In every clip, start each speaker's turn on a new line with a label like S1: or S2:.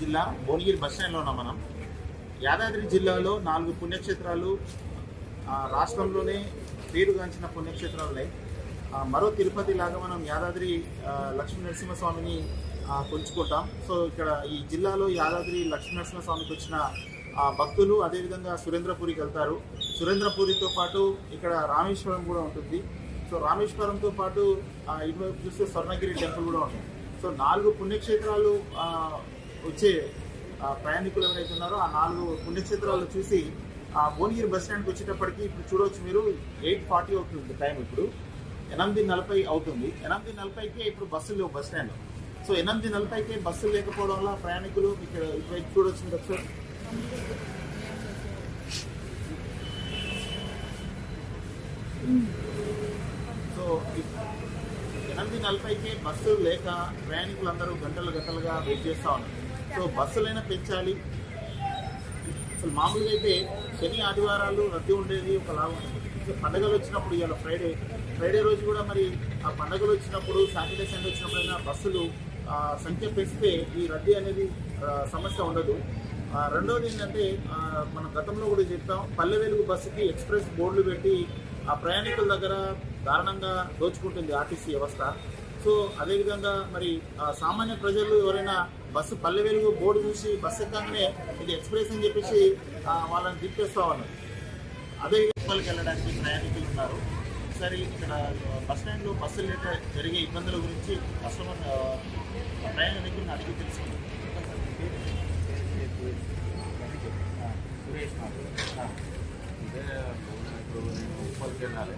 S1: జిల్లా భువనగిరి బస్ స్టాండ్లో ఉన్నాం మనం. యాదాద్రి జిల్లాలో నాలుగు పుణ్యక్షేత్రాలు రాష్ట్రంలోనే పేరుగాంచిన పుణ్యక్షేత్రాలు ఉన్నాయి మరో తిరుపతి లాగా మనం యాదాద్రి లక్ష్మీ నరసింహస్వామిని కొలుచుకుంటాం సో ఇక్కడ ఈ జిల్లాలో యాదాద్రి లక్ష్మీ నరసింహస్వామికి వచ్చిన ఆ, భక్తులు అదేవిధంగా సురేంద్రపురికి వెళ్తారు. సురేంద్రపురితో పాటు ఇక్కడ రామేశ్వరం కూడా ఉంటుంది. సో రామేశ్వరంతో పాటు ఇటువైపు చూస్తే స్వర్ణగిరి టెంపుల్ కూడా ఉంటుంది సో నాలుగు పుణ్యక్షేత్రాలు వచ్చే ప్రయాణికులు ఎవరైతే ఉన్నారో ఆ నాలుగు పుణ్యక్షేత్రాలు చూసి ఆ భువనగిరి బస్ స్టాండ్కి వచ్చేటప్పటికి ఇప్పుడు చూడవచ్చు మీరు ఎయిట్ ఫార్టీ అవుతుంది టైం ఇప్పుడు. ఎనిమిది నలభై అవుతుంది. ఎనిమిది నలభైకే ఇప్పుడు బస్సులు లేవు బస్ స్టాండ్ సో ఎనిమిది నలభైకే బస్సులు లేకపోవడం వల్ల ప్రయాణికులు ఇక్కడ ఇటువైపు చూడవచ్చు మీరు ఒకసారి సో ఎనిమిది నలభైకి బస్సులు లేక ప్రయాణికులందరూ గంటలు గంటలుగా వెయిట్ చేస్తూ ఉన్నారు. సో బస్సులైనా పెంచాలి. అసలు మామూలుగా అయితే శని ఆదివారాలు రద్దీ ఉండేది ఒక లాభం సో పండగలు వచ్చినప్పుడు ఇవాళ ఫ్రైడే. ఫ్రైడే రోజు కూడా మరి ఆ పండగలు వచ్చినప్పుడు సాటర్డే సండే వచ్చినప్పుడైనా బస్సులు సంఖ్య పెంచితే ఈ రద్దీ అనేది సమస్య ఉండదు. రెండవది రెండోది ఏంటంటే మనం గతంలో కూడా చెప్తాం పల్లె వెలుగు బస్సుకి ఎక్స్ప్రెస్ బోర్డులు పెట్టి ఆ ప్రయాణికుల దగ్గర దారుణంగా దోచుకుంటుంది ఆర్టీసీ వ్యవస్థ. సో అదేవిధంగా మరి ఆ, సామాన్య ప్రజలు ఎవరైనా బస్సు పల్లె వెలుగు బోర్డు చూసి బస్సు ఎక్కగానే ఇది ఎక్స్ప్రెస్ అని చెప్పేసి ఆ, వాళ్ళని దిప్పేస్తా ఉన్నారు. అదే లోపలికి వెళ్ళడానికి ప్రయాణికులు ఉన్నారు. సరే ఇక్కడ బస్ స్టాండ్లో బస్సులు లేక జరిగే ఇబ్బందుల గురించి కస్టమర్ ప్రయాణికులను అడిగి తెలుసుకుంటాం సురేష్
S2: ఇప్పుడు నేను ఉప్పల్కి వెళ్ళాలి.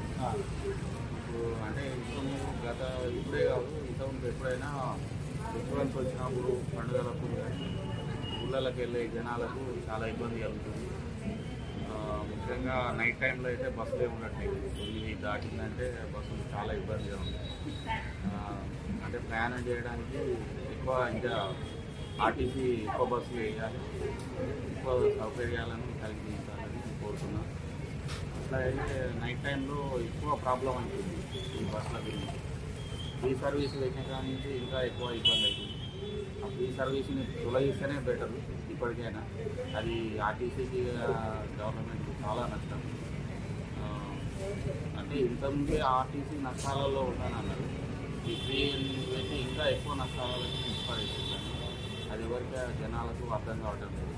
S2: అంటే ఇంతకు గత ఇప్పుడే కాదు ఇంతకుముందు ఎప్పుడైనా ఫెస్టివల్స్ వచ్చినప్పుడు పండుగలకు కానీ ఊళ్ళకి వెళ్ళే జనాలకు చాలా ఇబ్బంది కలుగుతుంది. ముఖ్యంగా నైట్ టైంలో అయితే బస్సులే ఉండట్లేదు. తొమ్మిది దాటిందంటే బస్సులు చాలా ఇబ్బందిగా ఉంది. అంటే ప్రయాణం చేయడానికి ఎక్కువ ఇంకా ఆర్టీసీ ఎక్కువ బస్సులు వేయాలి. ఎక్కువ సౌకర్యాలను కలిగించాలని కోరుతున్నాను. అట్లా అయితే నైట్ టైంలో ఎక్కువ ప్రాబ్లం అవుతుంది ఈ బస్సుల గురించి. ఫ్రీ సర్వీస్ పెట్టిన కానీ నుంచి ఇంకా ఎక్కువ ఇబ్బంది అవుతుంది ఆ ఫ్రీ సర్వీస్ని తొలగిస్తేనే బెటర్ ఇప్పటికైనా. అది ఆర్టీసీకి గవర్నమెంట్కి చాలా నష్టం. అంటే ఇంతకుముందే ఆర్టీసీ నష్టాలలో ఉన్నానన్నారు అన్నారు. ఈ ఫ్రీ పెట్టి ఇంకా ఎక్కువ నష్టాలకు అవుతుంది అది ఎవరికి జనాలకు అర్థం కావటం లేదు.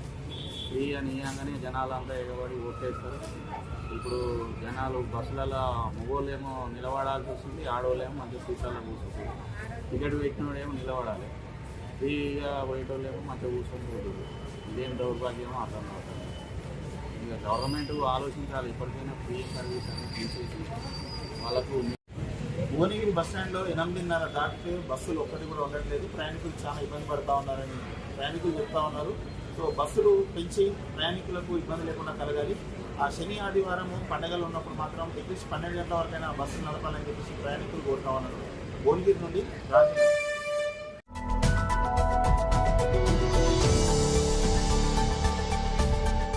S2: ఫ్రీ అని ఇవ్వగానే అంతా ఎగబడి ఓట్లేస్తారు. ఇప్పుడు జనాలు బస్సులలో మగోళ్ళేమో నిలబడాల్సి వస్తుంది ఆడవాళ్ళేమో మంచి సీట్లలో కూర్చుంటుంది టికెట్ పెట్టినోడేమో నిలబడాలి. ఫ్రీగా పోయేటోళ్ళేమో మంచిగా కూర్చొని పోతుంది ఇదేం దౌర్భాగ్యమో అర్థం అవుతుంది ఇక గవర్నమెంట్ ఆలోచించాలి ఇప్పటికైనా ఫ్రీ సర్వీస్ అనేది తీసేసి వాళ్ళకు
S1: భువనగిరి బస్ స్టాండ్లో ఎనిమిదిన్నర దాటితే బస్సులు ఒక్కటి కూడా ఉండట్లేదు. ప్రయాణికులు చాలా ఇబ్బంది పడతా ఉన్నారని ప్రయాణికులు చెప్తా ఉన్నారు. సో బస్సులు పెంచి ప్రయాణికులకు ఇబ్బంది లేకుండా కలగాలి. ఆ శని ఆదివారము పండగలు ఉన్నప్పుడు మాత్రం అట్లీస్ట్ పన్నెండు గంటల వరకైనా బస్సులు నడపాలని చెప్పేసి ప్రయాణికులు కోరుతా ఉన్నారు. భువనగిరి నుండి రాజు